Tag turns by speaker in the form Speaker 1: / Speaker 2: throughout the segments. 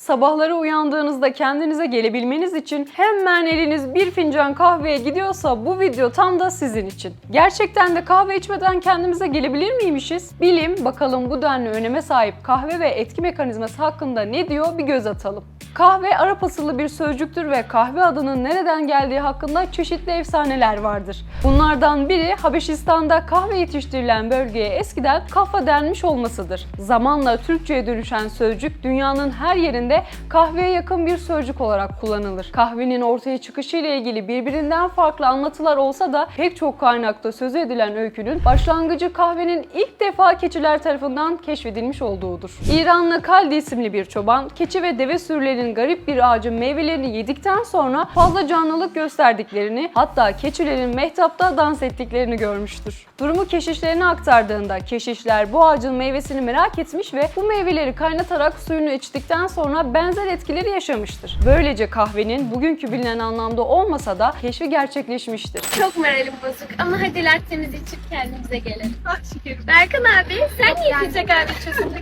Speaker 1: Sabahları uyandığınızda kendinize gelebilmeniz için hemen eliniz bir fincan kahveye gidiyorsa bu video tam da sizin için. Gerçekten de kahve içmeden kendimize gelebilir miymişiz? Bilim bakalım bu denli öneme sahip kahve ve etki mekanizması hakkında ne diyor bir göz atalım. Kahve Arap asıllı bir sözcüktür ve kahve adının nereden geldiği hakkında çeşitli efsaneler vardır. Bunlardan biri Habeşistan'da kahve yetiştirilen bölgeye eskiden kafa denmiş olmasıdır. Zamanla Türkçe'ye dönüşen sözcük dünyanın her yerinde kahveye yakın bir sözcük olarak kullanılır. Kahvenin ortaya çıkışı ile ilgili birbirinden farklı anlatılar olsa da pek çok kaynakta söz edilen öykünün başlangıcı kahvenin ilk defa keçiler tarafından keşfedilmiş olduğudur. İranlı Kaldi isimli bir çoban, keçi ve deve sürülerinin garip bir ağacın meyvelerini yedikten sonra fazla canlılık gösterdiklerini, hatta keçilerin mehtapta dans ettiklerini görmüştür. Durumu keşişlerine aktardığında keşişler bu ağacın meyvesini merak etmiş ve bu meyveleri kaynatarak suyunu içtikten sonra benzer etkileri yaşamıştır. Böylece kahvenin bugünkü bilinen anlamda olmasa da keşfi gerçekleşmiştir.
Speaker 2: Çok moralim bozuk ama hadi lattemizi içip kendimize gelelim. Ah şekerim. Berkan abi sen niye filtre kahve içiyorsun?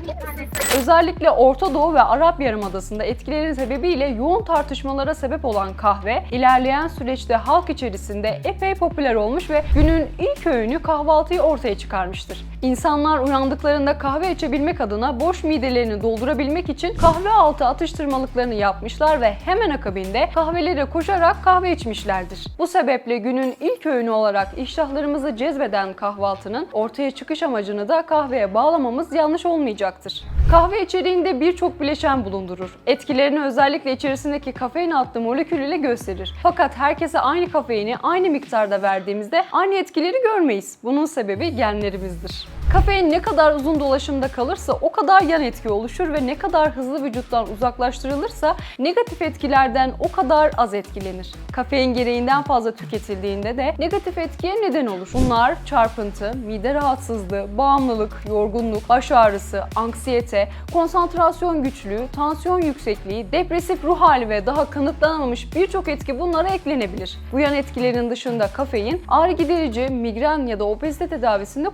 Speaker 1: Özellikle Orta Doğu ve Arap Yarımadası'nda etkileri sebebiyle yoğun tartışmalara sebep olan kahve, ilerleyen süreçte halk içerisinde epey popüler olmuş ve günün ilk öğünü kahvaltıyı ortaya çıkarmıştır. İnsanlar uyandıklarında kahve içebilmek adına boş midelerini doldurabilmek için kahve altı atıştırmalıklarını yapmışlar ve hemen akabinde kahvelere koşarak kahve içmişlerdir. Bu sebeple günün ilk öğünü olarak iştahlarımızı cezbeden kahvaltının ortaya çıkış amacını da kahveye bağlamamız yanlış olmayacaktır. Kahve içeriğinde birçok bileşen bulundurur. Etkilerini özellikle içerisindeki kafein adlı molekül ile gösterir. Fakat herkese aynı kafeini aynı miktarda verdiğimizde aynı etkileri görmeyiz. Bunun sebebi genlerimizdir. Kafein ne kadar uzun dolaşımda kalırsa o kadar yan etki oluşur ve ne kadar hızlı vücuttan uzaklaştırılırsa negatif etkilerden o kadar az etkilenir. Kafein gereğinden fazla tüketildiğinde de negatif etkiye neden olur. Bunlar çarpıntı, mide rahatsızlığı, bağımlılık, yorgunluk, baş ağrısı, anksiyete, konsantrasyon güçlüğü, tansiyon yüksekliği, depresif ruh hali ve daha kanıtlanamamış birçok etki bunlara eklenebilir. Bu yan etkilerin dışında kafein ağrı giderici, migren ya da obezite tedavisinde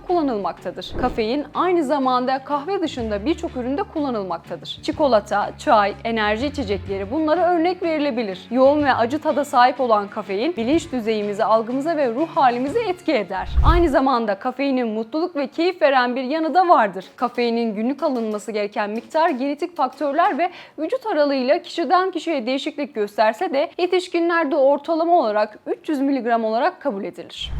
Speaker 1: kullanılmaktadır. Kafein aynı zamanda kahve dışında birçok üründe kullanılmaktadır. Çikolata, çay, enerji içecekleri bunlara örnek verilebilir. Yoğun ve acı tada sahip olan kafein bilinç düzeyimizi, algımıza ve ruh halimize etki eder. Aynı zamanda kafeinin mutluluk ve keyif veren bir yanı da vardır. Kafeinin günlük alınması gereken miktar genetik faktörler ve vücut aralığıyla kişiden kişiye değişiklik gösterse de yetişkinlerde ortalama olarak 300 mg olarak kabul edilir.